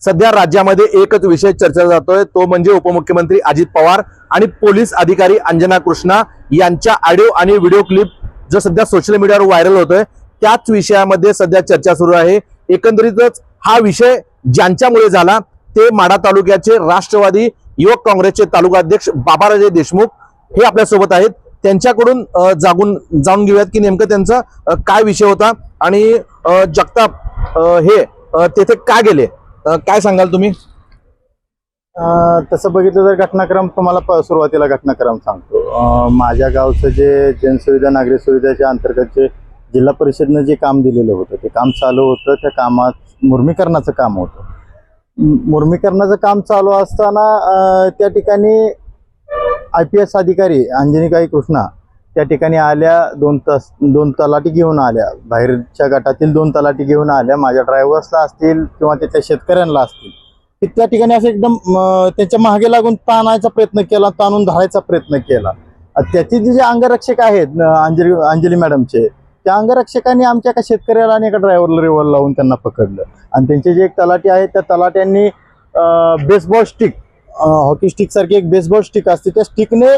सध्या राज्यामध्ये एकच विषय चर्चा जातोय. तो म्हणजे उपमुख्यमंत्री अजित पवार आणि पोलीस अधिकारी अंजना कृष्णा यांच्या ऑडिओ आणि व्हिडिओ क्लिप जो सध्या सोशल मीडियावर व्हायरल होतोय त्याच विषयामध्ये सध्या चर्चा सुरू आहे. एकंदरीतच हा विषय ज्यांच्यामुळे झाला ते माडा तालुक्याचे राष्ट्रवादी युवक काँग्रेसचे तालुका अध्यक्ष बाबाराजे देशमुख हे आपल्यासोबत आहेत. त्यांच्याकडून जागून जाणून घेऊयात की नेमकं त्यांचा काय विषय होता आणि जगताप हे तेथे का गेले? काय सांगाल तुम्ही? तसं बघितलं तर घटनाक्रम तुम्हाला प- सुरुवातीला घटनाक्रम सांगतो. माझ्या गावचं जे जनसुविधा नागरिक सुविधाच्या अंतर्गतचे जिल्हा परिषदनं जे काम दिलेलं होतं ते काम चालू होतं त्या कामात मुर्मीकरणाचं काम होतं. मुर्मीकरणाचं काम चालू असताना त्या ठिकाणी आय पी एस अधिकारी अंजनिकाई कृष्णा त्या ठिकाणी आल्या दोन तास दोन तलाटी घेऊन आल्या. बाहेरच्या गटातील दोन तलाटी घेऊन आल्या. माझ्या ड्रायव्हर्सला असतील किंवा त्याच्या शेतकऱ्यांना असतील. की त्या ठिकाणी असं एकदम त्याच्यामागे लागून ताणायचा प्रयत्न केला ताणून धरायचा प्रयत्न केला. त्याचे जे जे अंगरक्षक आहेत अंजली अंजली मॅडमचे त्या अंगरक्षकांनी आमच्या एका शेतकऱ्याला आणि एका ड्रायव्हरला रिव्हॉल्व लावून त्यांना पकडलं. आणि त्यांचे जे एक तलाटी आहेत त्या तलाट्यांनी बेसबॉल स्टिक हॉकी स्टिक सारखी एक बेसबॉल स्टिक असते त्या स्टिकने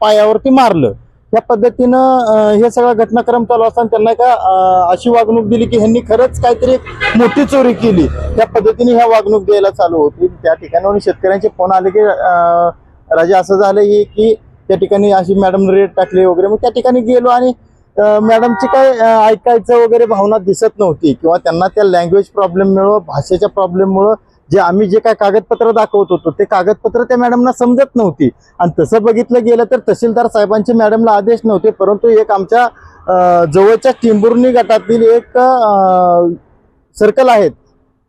पायावरती मारलं. त्या पद्धतीनं हे सगळा घटनाक्रम चालू असताना त्यांना का अशी वागणूक दिली की ह्यांनी खरंच काहीतरी एक मोठी चोरी केली. त्या पद्धतीने ह्या वागणूक द्यायला चालू होती. त्या ठिकाणी शेतकऱ्यांचे फोन आले की राजा असं झालं ही की त्या ठिकाणी अशी मॅडम रेट टाकली वगैरे. मग त्या ठिकाणी गेलो आणि मॅडमची काय ऐकायचं वगैरे भावना दिसत नव्हती किंवा त्यांना त्या लँग्वेज प्रॉब्लेममुळं भाषेच्या प्रॉब्लेममुळं जे आम्ही जे काय कागदपत्र दाखवत होतो ते कागदपत्र त्या मॅडमना समजत नव्हती. आणि तसं बघितलं गेलं तर तहसीलदार साहेबांचे मॅडमला आदेश नव्हते परंतु एक आमच्या जवळच्या टिंबुर्णी गटातील एक सर्कल आहेत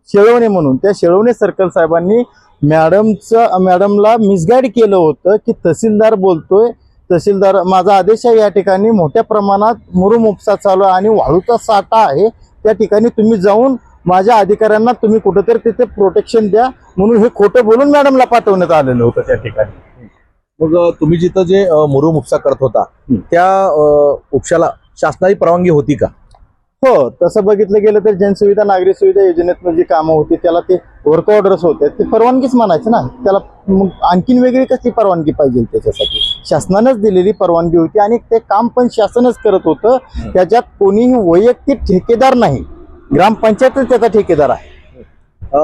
शेळवणे म्हणून. त्या शेळवणे सर्कल साहेबांनी मॅडमचं मॅडमला मिसगाईड केलं होतं की तहसीलदार बोलतोय तहसीलदार माझा आदेश आहे या ठिकाणी. मोठ्या प्रमाणात मुरुम उपसा चालू आहे आणि वाळूचा साठा आहे. त्या ठिकाणी तुम्ही जाऊन माझ्या अधिकाऱ्यांना तुम्ही कुठेतरी तिथे प्रोटेक्शन द्या म्हणून हे खोटं बोलून मॅडमला पाठवण्यात आलेलं होतं त्या ठिकाणी. मग तुम्ही जिथं जे मुरुम उपसा करत होता. त्या उपशाला शासनाची परवानगी होती का? हो तसं बघितलं गेलं तर जनसुविधा नागरिक सुविधा योजनेतनं जी कामं होती त्याला ते वर्क ऑर्डर्स होते. ते परवानगीच म्हणायचं ना. त्याला मग आणखीन वेगळी कसली परवानगी पाहिजे त्याच्यासाठी? शासनानंच दिलेली परवानगी होती आणि ते काम पण शासनच करत होतं. त्याच्यात कोणीही वैयक्तिक ठेकेदार नाही. ग्रामपंचायतच त्याचा ठेकेदार आहे.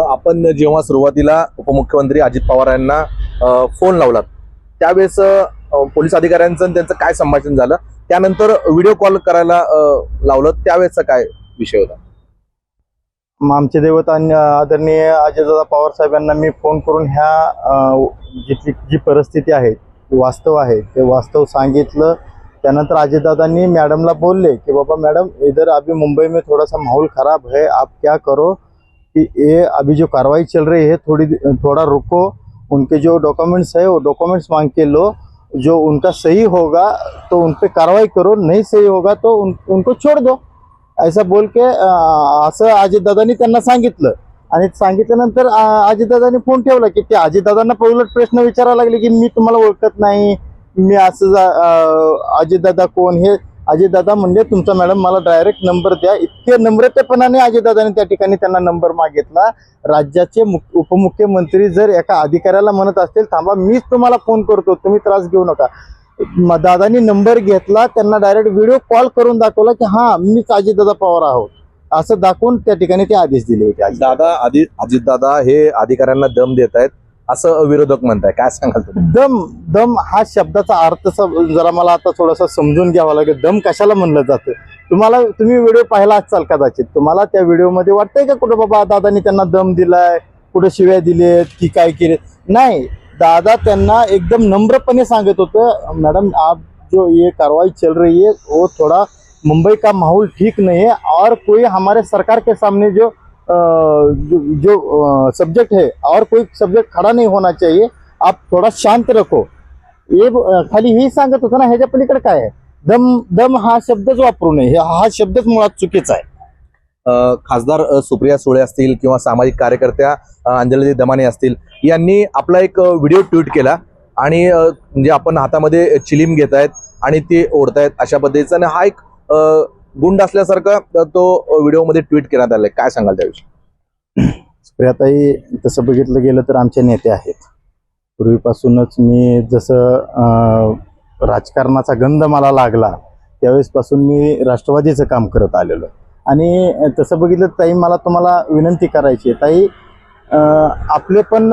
आपण जेव्हा सुरुवातीला उपमुख्यमंत्री अजित पवार यांना फोन लावलात त्यावेळेस पोलीस अधिकाऱ्यांचं त्यांचं काय संभाषण झालं? त्यानंतर व्हिडिओ कॉल करायला लावलं. त्यावेळेसचा काय विषय होता? आमचे दैवत आणि आदरणीय अजयदादा पवार साहेबांना मी फोन करून ह्या जिथली जी परिस्थिती आहे वास्तव आहे. ते वास्तव सांगितलं. त्यानंतर अजयदादांनी मॅडमला बोलले की बाबा मैडम इधर अभी मुंबई में थोड़ा सा माहौल खराब है. आप क्या करो कि ये अभी जो कार्रवाई चल रही है थोड़ी थोड़ा रुको. उनके जो डॉक्यूमेंट्स है वो डॉक्यूमेंट्स मांग के लो. जो उनका सही होगा तो उन पर कार्रवाई करो नहीं सही होगा तो उन, उनको छोड़ दो। ऐसा बोल के असं अजितदादांनी त्यांना सांगितलं. आणि सांगितल्यानंतर अं, अजितदादांनी फोन ठेवला की ते अजितदादांना पहिलं प्रश्न विचारायला लागले की मी तुम्हाला ओळखत नाही. मी असं जा- अजितदादा कोण? हे अजितदादा म्हणजे तुमचा मॅडम मला डायरेक्ट नंबर द्या. इतके नम्रतेपणाने अजितदादाने त्या ठिकाणी त्यांना नंबर मागितला. राज्याचे उपमुख्यमंत्री जर एका अधिकाऱ्याला म्हणत असतील थांबा मीच तुम्हाला फोन करतो तुम्ही त्रास घेऊ नका. दादानी नंबर घेतला त्यांना डायरेक्ट व्हिडिओ कॉल करून दाखवला की हा मीच अजितदादा पवार आहोत. असं दाखवून त्या ठिकाणी ते आदेश दिले होते. दादा आधी अजितदादा हे अधिकाऱ्यांना दम देत आहेत. असं विरोधक म्हणताय. काय सांगाल तुम्ही? दम दम हा शब्दाचा अर्थ जरा मला आता थोडासा समजून घ्यावा लागेल. दम कशाला म्हणलं जातं? तुम्हाला तुम्ही व्हिडिओ पाहिला असाल कदाचित तुम्हाला त्या व्हिडिओमध्ये वाटतंय का कुठं बाबा दादानी त्यांना दम दिलाय कुठं शिव्या दिलेत की काय केले नाही. दादा त्यांना एकदम नम्रपणे सांगत होतं मॅडम आप जो ये कारवाई चल रही है वो थोड़ा मुंबई का माहौल ठीक नहीं है और कोई हमारे सरकार के सामने जो जो, जो सब्जेक्ट है और कोई सब्जेक्ट खड़ा नहीं होना चाहिए आप थोड़ा शांत रखो। हे खाली हे सांगत होतं ना ह्याच्या पलीकडे काय आहे? दम दम हा शब्दच वापरू नये हा शब्दच मुळात चुकीचा आहे. खासदार सुप्रिया सुळे असतील किंवा सामाजिक कार्यकर्त्या अंजली दमाने असतील यांनी आपला एक व्हिडिओ ट्विट केला आणि म्हणजे आपण हातामध्ये चिलीम घेत आहेत आणि ते ओढतायत अशा पद्धतीचा. आणि हा एक गुंड असल्यासारखा तो व्हिडिओमध्ये ट्विट करण्यात आलाय. काय सांगाल त्याविषयी? प्रियाताई तसं बघितलं गेलं तर आमचे नेते आहेत. पूर्वीपासूनच मी जसं राजकारणाचा गंध मला लागला त्यावेळेसपासून मी राष्ट्रवादीचं काम करत आलेलो. आणि तसं बघितलं ताई मला तुम्हाला विनंती करायची आहे. ताई आपले पण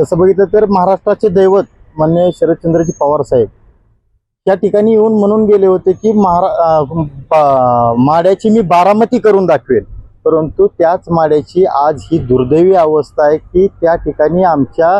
तसं बघितलं तर महाराष्ट्राचे दैवत मान्य शरदचंद्रजी पवार साहेब त्या ठिकाणी येऊन म्हणून गेले होते की महारा माड्याची मी बारामती करून दाखवेल. परंतु त्याच माड्याची आज ही दुर्दैवी अवस्था आहे की त्या ठिकाणी आमच्या